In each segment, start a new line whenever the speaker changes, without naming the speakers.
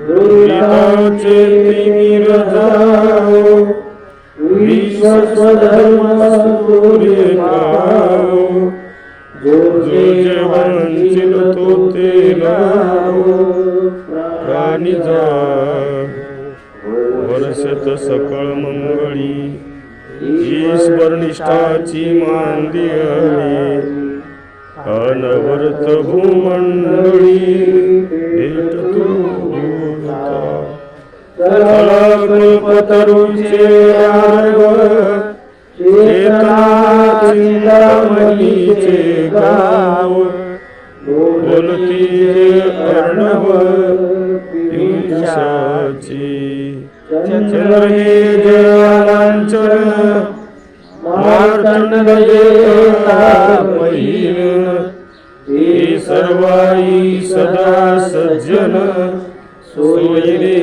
दुर्गाचे जाओ सूर्य पाओ जो जे वंचित तो ते प्राणी जा वर्षत सकळ मंगळी ईश्वरनिष्ठाची निष्ठाची अनवर्त अनवरत भूमंडळी कल्पतरुचे आर्व चेतना चिंतामणीचे गाव। बोलती अर्णव पिंशाची चंद्र हे जयालांचन मार्तंड हे सर्वाई सदा सज्जन सोयरे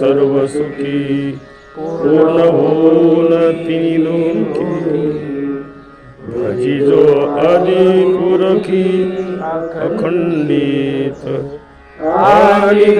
सर्व सुखी पूर्ण होऊन तिनी भजी जो आदि पुरखी अखंडित आणि